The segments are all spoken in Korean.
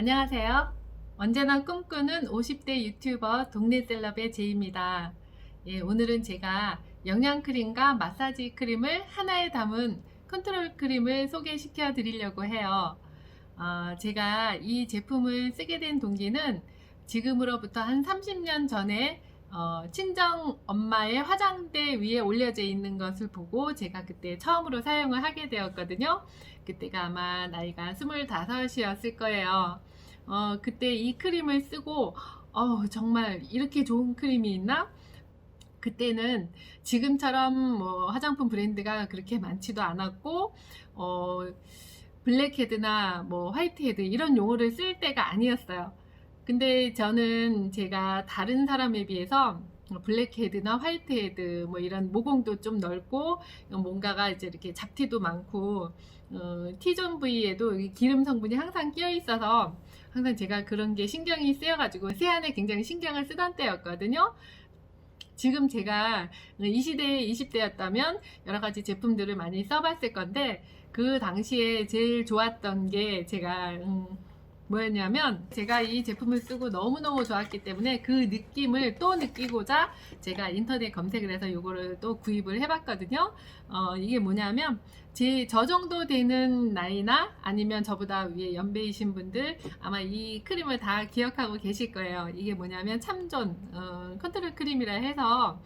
안녕하세요. 언제나 꿈꾸는 50대 유튜버 동네 셀럽의 제이입니다. 예, 오늘은 제가 영양 크림과 마사지 크림을 하나에 담은 컨트롤 크림을 소개시켜 드리려고 해요. 어, 제가 이 제품을 쓰게 된 동기는 지금으로부터 한 30년 전에 어, 친정 엄마의 화장대 위에 올려져 있는 것을 보고 제가 그때 처음으로 사용을 하게 되었거든요. 그때가 아마 나이가 25이었을 거예요. 어, 그때 이 크림을 쓰고, 어, 정말 이렇게 좋은 크림이 있나? 그때는 지금처럼 뭐 화장품 브랜드가 그렇게 많지도 않았고, 어, 블랙헤드나 뭐 화이트헤드 이런 용어를 쓸 때가 아니었어요. 근데 저는 제가 다른 사람에 비해서 블랙헤드나 화이트헤드 뭐 이런 모공도 좀 넓고 뭔가가 이제 이렇게 잡티도 많고 어, T존 부위에도 이 기름 성분이 항상 끼어 있어서 항상 제가 그런 게 신경이 쓰여가지고 세안에 굉장히 신경을 쓰던 때였거든요. 지금 제가 이 시대 20대였다면 여러 가지 제품들을 많이 써봤을 건데 그 당시에 제일 좋았던 게 제가 음, 뭐였냐면 제가 이 제품을 쓰고 너무너무 좋았기 때문에 그 느낌을 또 느끼고자 제가 인터넷 검색을 해서 이거를 또 구입을 해봤거든요. 어, 이게 뭐냐면 제 저 정도 되는 나이나 아니면 저보다 위에 연배이신 분들 아마 이 크림을 다 기억하고 계실 거예요. 이게 뭐냐면 참존 어, 컨트롤 크림이라 해서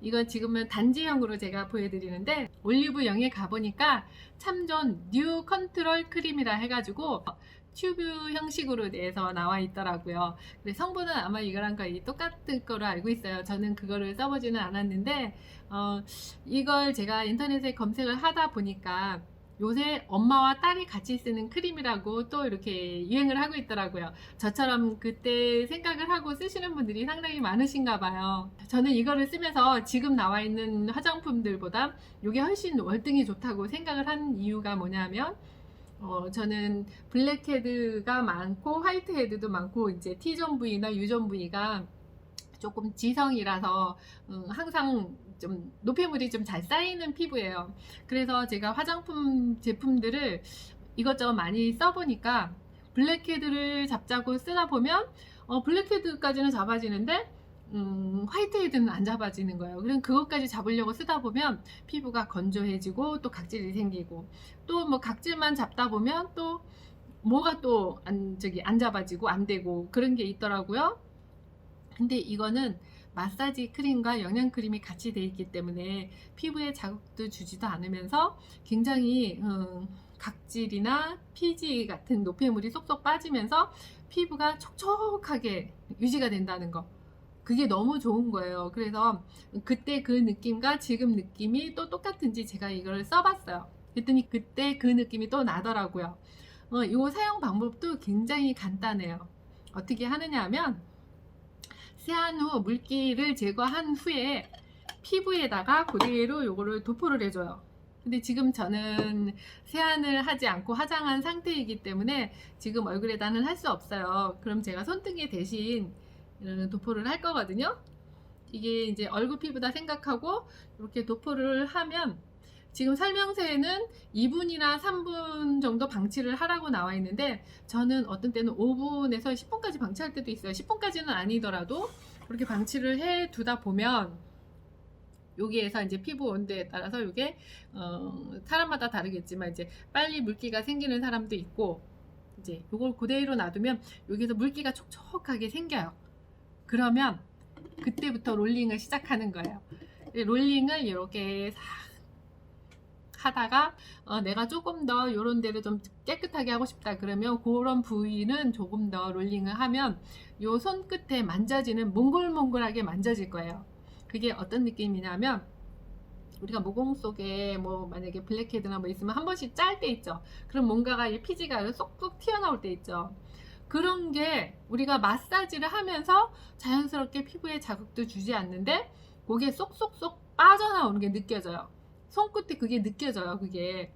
이건 지금은 단지형으로 제가 보여드리는데 올리브영에 가보니까 참존 뉴 컨트롤 크림이라 해가지고 튜브 형식으로 돼서 나와 있더라고요. 그래서 성분은 아마 이거랑 거의 똑같은 거로 알고 있어요. 저는 그거를 써보지는 않았는데 어, 이걸 제가 인터넷에 검색을 하다 보니까 요새 엄마와 딸이 같이 쓰는 크림이라고 또 이렇게 유행을 하고 있더라고요. 저처럼 그때 생각을 하고 쓰시는 분들이 상당히 많으신가 봐요. 저는 이거를 쓰면서 지금 나와 있는 화장품들보다 이게 훨씬 월등히 좋다고 생각을 한 이유가 뭐냐면 어, 저는 블랙헤드가 많고 화이트헤드도 많고 이제 T존 부위나 U존 부위가 조금 지성이라서 음, 항상 좀 노폐물이 좀 잘 쌓이는 피부예요. 그래서 제가 화장품 제품들을 이것저것 많이 써보니까 블랙헤드를 잡자고 쓰다 보면 어, 블랙헤드까지는 잡아지는데 음, 화이트헤드는 안 잡아지는 거예요. 그럼 그것까지 잡으려고 쓰다 보면 피부가 건조해지고 또 각질이 생기고 또 뭐 각질만 잡다 보면 또 뭐가 또 안 저기 안 잡아지고 안 되고 그런 게 있더라고요. 근데 이거는 마사지 크림과 영양 크림이 같이 돼 있기 때문에 피부에 자극도 주지도 않으면서 굉장히 음, 각질이나 피지 같은 노폐물이 쏙쏙 빠지면서 피부가 촉촉하게 유지가 된다는 거. 그게 너무 좋은 거예요. 그래서 그때 그 느낌과 지금 느낌이 또 똑같은지 제가 이걸 써봤어요. 그랬더니 그때 그 느낌이 또 나더라고요. 어, 이 사용 방법도 굉장히 간단해요. 어떻게 하느냐 하면 세안 후 물기를 제거한 후에 피부에다가 그대로 요거를 도포를 해줘요. 근데 지금 저는 세안을 하지 않고 화장한 상태이기 때문에 지금 얼굴에다는 할 수 없어요. 그럼 제가 손등에 대신 이런 도포를 할 거거든요. 이게 이제 얼굴 피부다 생각하고 이렇게 도포를 하면 지금 설명서에는 2분이나 3분 정도 방치를 하라고 나와 있는데 저는 어떤 때는 5분에서 10분까지 방치할 때도 있어요. 10분까지는 아니더라도 그렇게 방치를 해 두다 보면 여기에서 이제 피부 온도에 따라서 이게 어, 사람마다 다르겠지만 이제 빨리 물기가 생기는 사람도 있고 이제 이걸 그대로 놔두면 여기서 물기가 촉촉하게 생겨요. 그러면 그때부터 롤링을 시작하는 거예요. 롤링을 이렇게 싹 하다가 어, 내가 조금 더 이런 데를 좀 깨끗하게 하고 싶다 그러면 그런 부위는 조금 더 롤링을 하면 요 손끝에 만져지는 몽글몽글하게 만져질 거예요. 그게 어떤 느낌이냐면 우리가 모공 속에 뭐 만약에 블랙헤드나 뭐 있으면 한 번씩 짤 때 있죠. 그럼 뭔가가 이 피지가 쏙쏙 튀어나올 때 있죠. 그런 게 우리가 마사지를 하면서 자연스럽게 피부에 자극도 주지 않는데 그게 쏙쏙쏙 빠져나오는 게 느껴져요. 손끝에 그게 느껴져요. 그게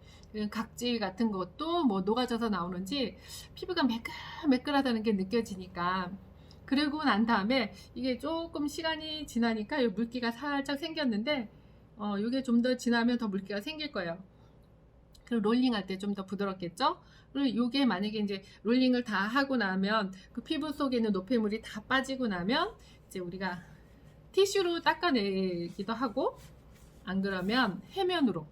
각질 같은 것도 뭐 녹아져서 나오는지 피부가 매끌매끌하다는 게 느껴지니까 그리고 난 다음에 이게 조금 시간이 지나니까 이 물기가 살짝 생겼는데 어 이게 좀 더 지나면 더 물기가 생길 거예요. 그리고 롤링할 때 좀 더 부드럽겠죠? 그리고 요게 만약에 이제 롤링을 다 하고 나면 그 피부 속에 있는 노폐물이 다 빠지고 나면 이제 우리가 티슈로 닦아내기도 하고 안 그러면 해면으로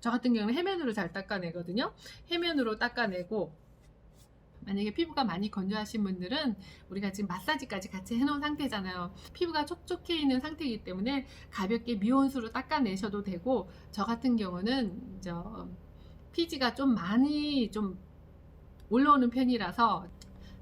저 같은 경우는 해면으로 잘 닦아내거든요. 해면으로 닦아내고 만약에 피부가 많이 건조하신 분들은 우리가 지금 마사지까지 같이 해놓은 상태잖아요. 피부가 촉촉해 있는 상태이기 때문에 가볍게 미온수로 닦아내셔도 되고 저 같은 경우는 저 피지가 좀 많이 좀 올라오는 편이라서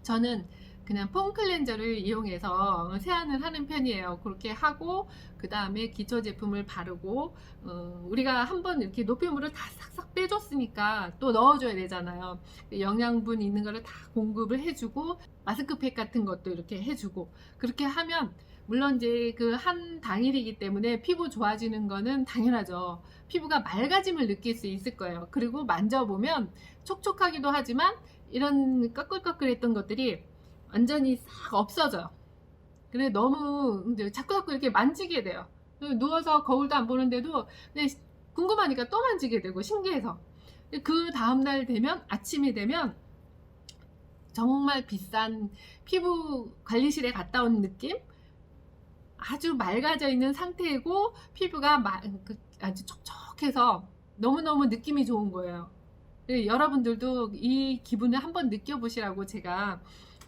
저는 그냥 폼 클렌저를 이용해서 세안을 하는 편이에요. 그렇게 하고 그 다음에 기초 제품을 바르고 어, 우리가 한번 이렇게 노폐물을 다 싹싹 빼줬으니까 또 넣어줘야 되잖아요. 영양분 있는 거를 다 공급을 해주고 마스크팩 같은 것도 이렇게 해주고 그렇게 하면 물론 이제 그 한 당일이기 때문에 피부 좋아지는 거는 당연하죠. 피부가 맑아짐을 느낄 수 있을 거예요. 그리고 만져보면 촉촉하기도 하지만 이런 꺼끌꺼끌했던 것들이 완전히 싹 없어져요. 그래 너무 자꾸 자꾸 이렇게 만지게 돼요. 누워서 거울도 안 보는데도 궁금하니까 또 만지게 되고 신기해서 그 다음 날 되면 아침이 되면 정말 비싼 피부 관리실에 갔다 온 느낌? 아주 맑아져 있는 상태이고 피부가 마- 그 아주 촉촉해서 너무너무 느낌이 좋은 거예요. 네, 여러분들도 이 기분을 한번 느껴보시라고 제가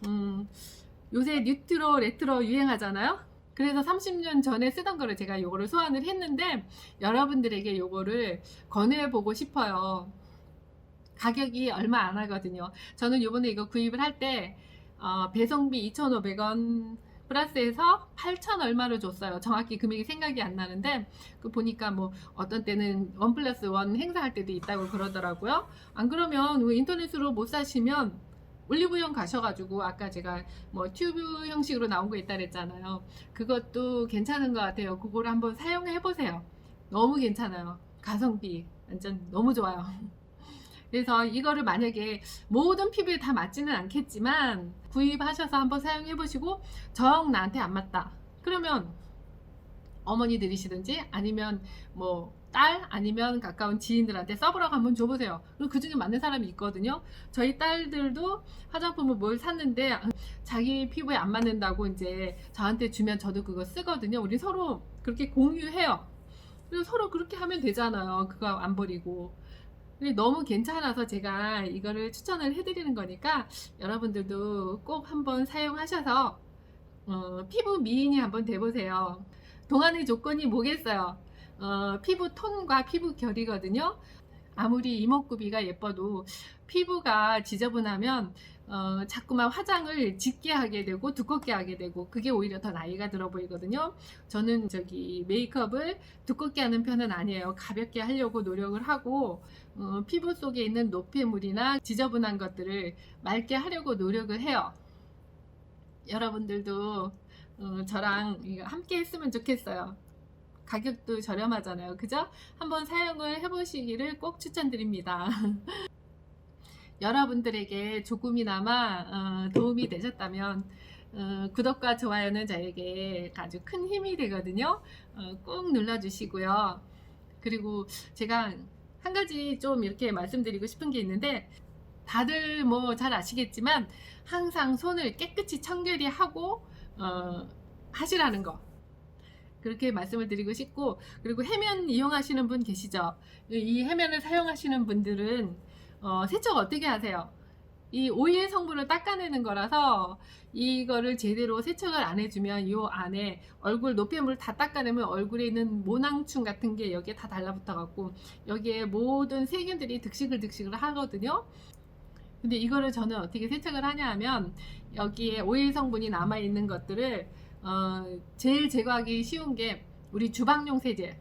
음, 요새 뉴트로 레트로 유행하잖아요. 그래서 30년 전에 쓰던 거를 제가 요거를 소환을 했는데 여러분들에게 요거를 권해보고 싶어요. 가격이 얼마 안 하거든요. 저는 요번에 이거 구입을 할때 어, 배송비 2,500원 플러스해서 8,000 얼마를 줬어요. 정확히 금액이 생각이 안 나는데 그 보니까 뭐 어떤 때는 원 플러스 원 행사할 때도 있다고 그러더라고요. 안 그러면 뭐 인터넷으로 못 사시면 올리브영 가셔가지고 아까 제가 뭐 튜브 형식으로 나온 거 있다 그랬잖아요. 그것도 괜찮은 것 같아요. 그걸 한번 사용해 보세요. 너무 괜찮아요. 가성비 완전 너무 좋아요. 그래서 이거를 만약에 모든 피부에 다 맞지는 않겠지만 구입하셔서 한번 사용해 보시고 정 나한테 안 맞다. 그러면 어머니들이시든지 아니면 뭐 딸 아니면 가까운 지인들한테 써보라고 한번 줘보세요. 그리고 그 중에 맞는 사람이 있거든요. 저희 딸들도 화장품을 뭘 샀는데 자기 피부에 안 맞는다고 이제 저한테 주면 저도 그거 쓰거든요. 우리 서로 그렇게 공유해요. 그리고 서로 그렇게 하면 되잖아요. 그거 안 버리고. 너무 괜찮아서 제가 이거를 추천을 해드리는 거니까 여러분들도 꼭 한번 사용하셔서 어, 피부 미인이 한번 돼보세요. 동안의 조건이 뭐겠어요? 어, 피부 톤과 피부 결이거든요. 아무리 이목구비가 예뻐도 피부가 지저분하면 어, 자꾸만 화장을 짙게 하게 되고 두껍게 하게 되고 그게 오히려 더 나이가 들어 보이거든요. 저는 저기 메이크업을 두껍게 하는 편은 아니에요. 가볍게 하려고 노력을 하고 어, 피부 속에 있는 노폐물이나 지저분한 것들을 맑게 하려고 노력을 해요. 여러분들도 어, 저랑 이거 함께 했으면 좋겠어요. 가격도 저렴하잖아요. 그죠? 한번 사용을 해보시기를 꼭 추천드립니다. 여러분들에게 조금이나마 어, 도움이 되셨다면 어, 구독과 좋아요는 저에게 아주 큰 힘이 되거든요. 어, 꼭 눌러주시고요. 그리고 제가 한 가지 좀 이렇게 말씀드리고 싶은 게 있는데 다들 뭐 잘 아시겠지만 항상 손을 깨끗이 청결히 하고 어, 하시라는 거 그렇게 말씀을 드리고 싶고 그리고 해면 이용하시는 분 계시죠? 이 해면을 사용하시는 분들은 어, 세척 어떻게 하세요? 이 오일 성분을 닦아내는 거라서 이거를 제대로 세척을 안 해주면 이 안에 얼굴 노폐물 다 닦아내면 얼굴에 있는 모낭충 같은 게 여기에 다 달라붙어 갖고 여기에 모든 세균들이 득식을 득식을 하거든요. 근데 이거를 저는 어떻게 세척을 하냐 하면 여기에 오일 성분이 남아 있는 것들을 어, 제일 제거하기 쉬운 게 우리 주방용 세제.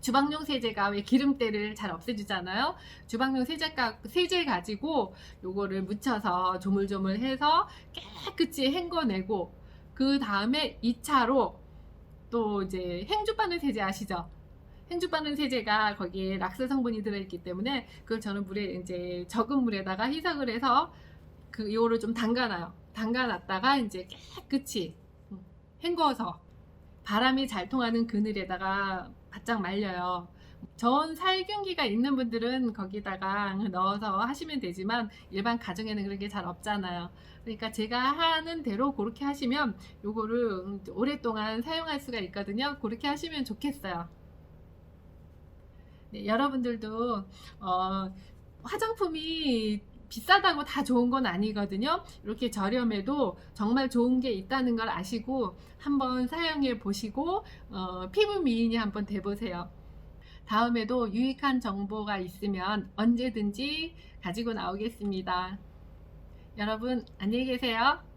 주방용 세제가 왜 기름때를 잘 없애주잖아요. 주방용 세제가, 세제 가지고 요거를 묻혀서 조물조물 해서 깨끗이 헹궈내고 그 다음에 2차로 또 이제 행주 바늘 세제 아시죠? 행주 바늘 세제가 거기에 락스 성분이 들어있기 때문에 그걸 저는 물에 이제 적은 물에다가 희석을 해서 그 요거를 좀 담가놔요. 담가놨다가 이제 깨끗이 헹궈서 바람이 잘 통하는 그늘에다가 바짝 말려요. 전 살균기가 있는 분들은 거기다가 넣어서 하시면 되지만 일반 가정에는 그런 게 잘 없잖아요. 그러니까 제가 하는 대로 그렇게 하시면 요거를 오랫동안 사용할 수가 있거든요. 그렇게 하시면 좋겠어요. 네, 여러분들도 어, 화장품이 비싸다고 다 좋은 건 아니거든요. 이렇게 저렴해도 정말 좋은 게 있다는 걸 아시고 한번 사용해 보시고 어, 피부 미인이 한번 돼 보세요. 다음에도 유익한 정보가 있으면 언제든지 가지고 나오겠습니다. 여러분 안녕히 계세요.